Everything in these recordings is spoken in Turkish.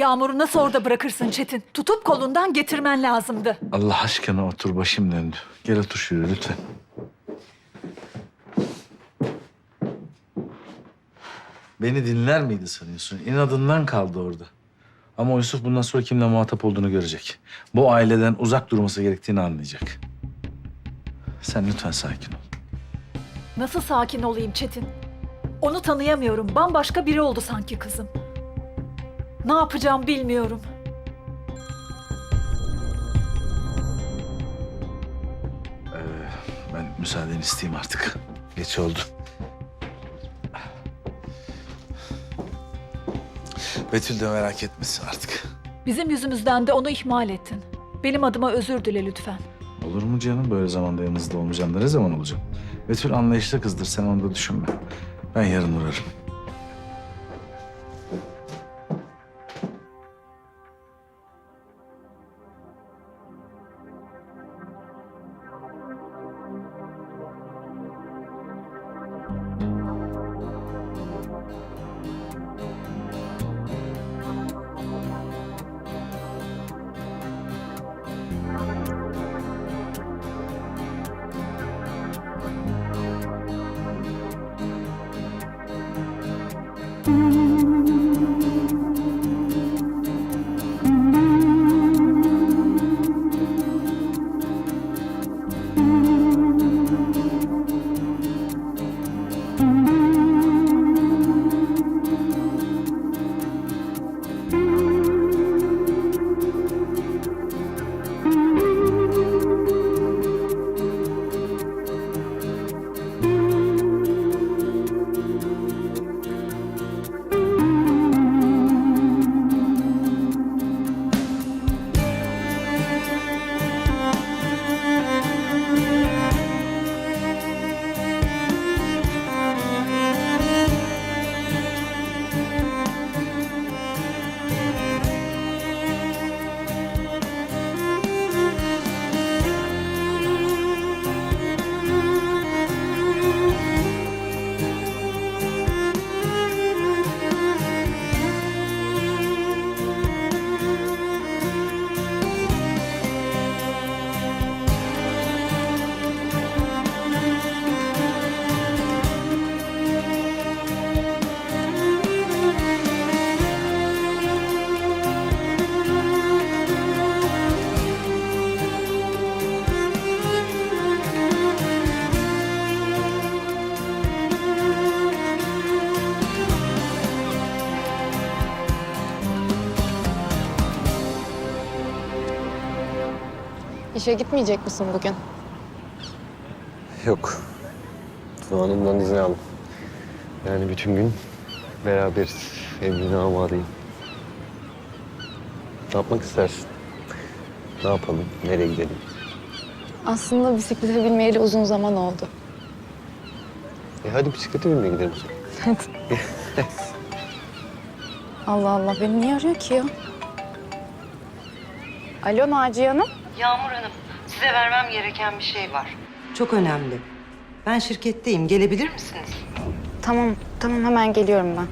Yağmur'u nasıl orada bırakırsın Çetin? Tutup kolundan getirmen lazımdı. Allah aşkına otur başım döndü. Gel otur şuraya lütfen. Beni dinler miydi sanıyorsun? İnadından kaldı orada. Ama Yusuf bundan sonra kimle muhatap olduğunu görecek. Bu aileden uzak durması gerektiğini anlayacak. Sen lütfen sakin ol. Nasıl sakin olayım Çetin? Onu tanıyamıyorum. Bambaşka biri oldu sanki kızım. Ne yapacağım bilmiyorum. Ben müsaadeni isteyeyim artık. Geç oldu. Betül de merak etmesin artık. Bizim yüzümüzden de onu ihmal ettin. Benim adıma özür dile lütfen. Olur mu canım? Böyle zamanda yanınızda olmayacağım da ne zaman olacağım? Betül anlayışlı kızdır. Sen onu da düşünme. Ben yarın uğrarım. Mm-hmm. İşe gitmeyecek misin bugün? Yok. Tuna Hanım'dan izin aldım. Yani bütün gün beraberiz. Evliliğine amadeyim. Ne yapmak istersin? Ne yapalım? Nereye gidelim? Aslında bisiklete binmeyeli uzun zaman oldu. E hadi bisiklete binmeye gidelim. Allah Allah beni niye arıyor ki ya? Alo Naciye Hanım. Yağmur Hanım, size vermem gereken bir şey var. Çok önemli. Ben şirketteyim. Gelebilir misiniz? Tamam tamam hemen geliyorum ben.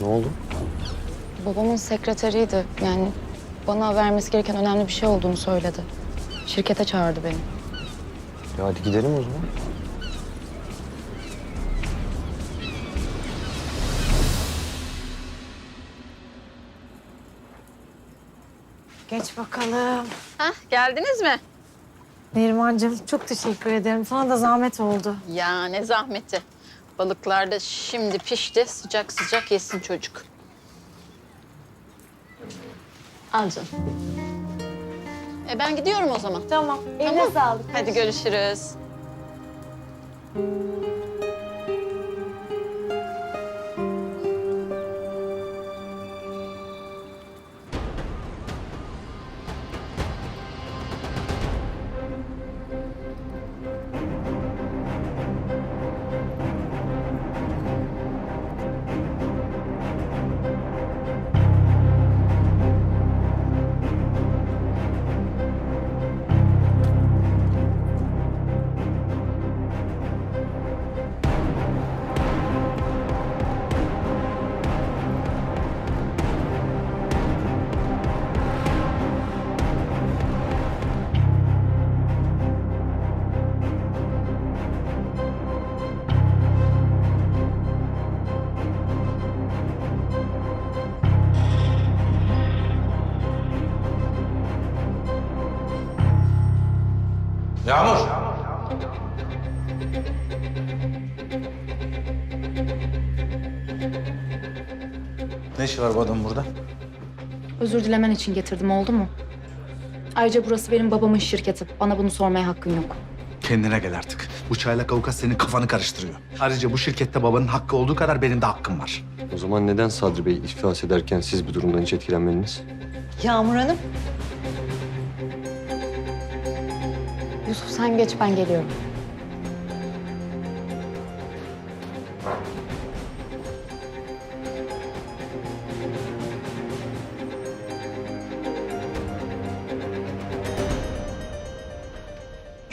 Ne oldu? Babamın sekreteriydi. Yani bana vermesi gereken önemli bir şey olduğunu söyledi. Şirkete çağırdı beni. Ya hadi gidelim o zaman. Geç bakalım. Hah, geldiniz mi? Nerimancığım çok teşekkür ederim. Sana da zahmet oldu. Ya ne zahmeti. Balıklar da şimdi pişti. Sıcak sıcak yesin çocuk. Al canım. E ben gidiyorum o zaman. Tamam. Eline sağlık. Hadi görüşürüz. Ne işi var bu adamın burada? Özür dilemen için getirdim oldu mu? Ayrıca burası benim babamın şirketi. Bana bunu sormaya hakkın yok. Kendine gel artık. Bu çaylak avukat senin kafanı karıştırıyor. Ayrıca bu şirkette babanın hakkı olduğu kadar benim de hakkım var. O zaman neden Sadri Bey iflas ederken siz bu durumdan hiç etkilenmediniz? Yağmur Hanım, Yusuf sen geç ben geliyorum.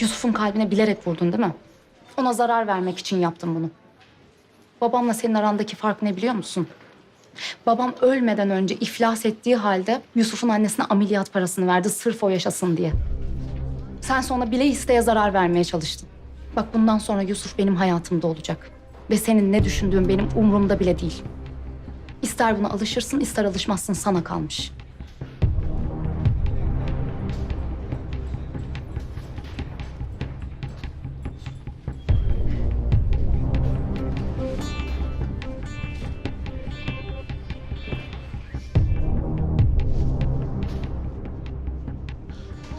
Yusuf'un kalbine bilerek vurdun değil mi? Ona zarar vermek için yaptın bunu. Babamla senin arandaki fark ne biliyor musun? Babam ölmeden önce iflas ettiği halde Yusuf'un annesine ameliyat parasını verdi sırf o yaşasın diye. Sen sonra bile isteye zarar vermeye çalıştın. Bak bundan sonra Yusuf benim hayatımda olacak. Ve senin ne düşündüğün benim umurumda bile değil. İster buna alışırsın, ister alışmazsın sana kalmış.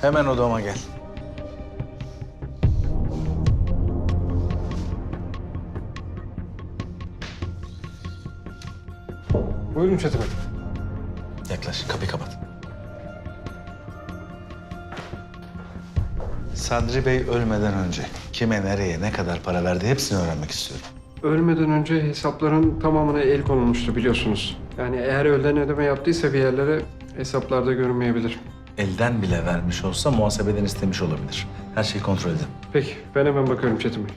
Hemen odama gel. Buyurun Çetin Bey. Yaklaş, kapıyı kapat. Sadri Bey ölmeden önce kime, nereye, ne kadar para verdi hepsini öğrenmek istiyorum. Ölmeden önce hesapların tamamına el konulmuştu biliyorsunuz. Yani eğer öğlen ödeme yaptıysa bir yerlere hesaplarda görünmeyebilir. Elden bile vermiş olsa muhasebeden istemiş olabilir. Her şeyi kontrol edin. Peki ben hemen bakıyorum Çetin Bey.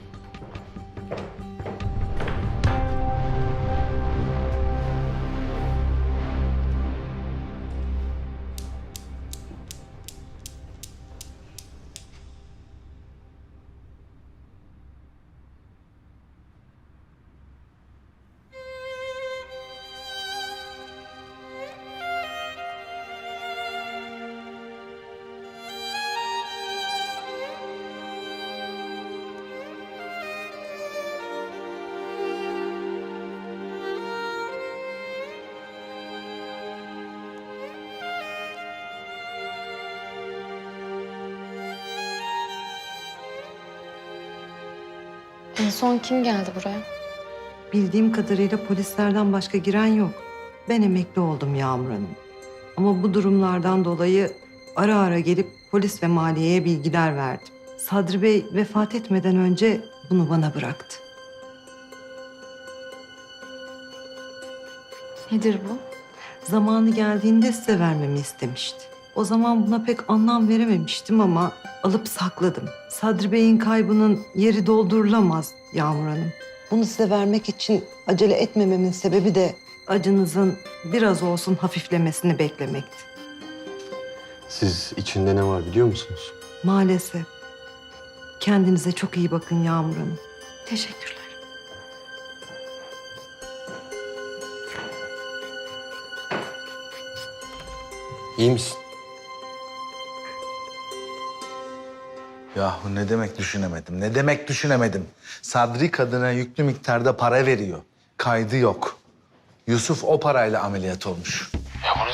En son kim geldi buraya? bildiğim kadarıyla polislerden başka giren yok. Ben emekli oldum Yağmur Hanım. Ama bu durumlardan dolayı ara ara gelip polis ve maliyeye bilgiler verdim. Sadri Bey vefat etmeden önce bunu bana bıraktı. Nedir bu? Zamanı geldiğinde size vermemi istemişti. O zaman buna pek anlam verememiştim ama alıp sakladım. Sadri Bey'in kaybının yeri doldurulamaz Yağmur Hanım. Bunu size vermek için acele etmememin sebebi de acınızın biraz olsun hafiflemesini beklemekti. Siz içinde ne var biliyor musunuz? Maalesef. Kendinize çok iyi bakın Yağmur Hanım. Teşekkürler. İyi misin? Yahu ne demek düşünemedim? Ne demek düşünemedim? Sadri kadına yüklü miktarda para veriyor. Kaydı yok. Yusuf o parayla ameliyat olmuş.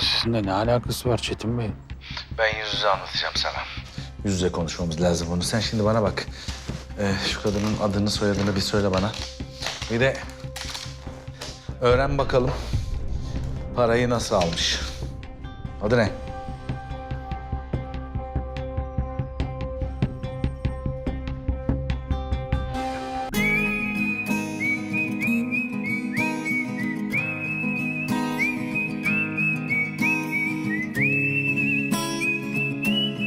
Sizinle ne alakası var Çetin Bey? Ben yüz yüze anlatacağım sana. Yüz yüze konuşmamız lazım bunu. Sen şimdi bana bak. Ee, şu kadının adını soyadını bir söyle bana. Bir de öğren bakalım parayı nasıl almış. Adı ne?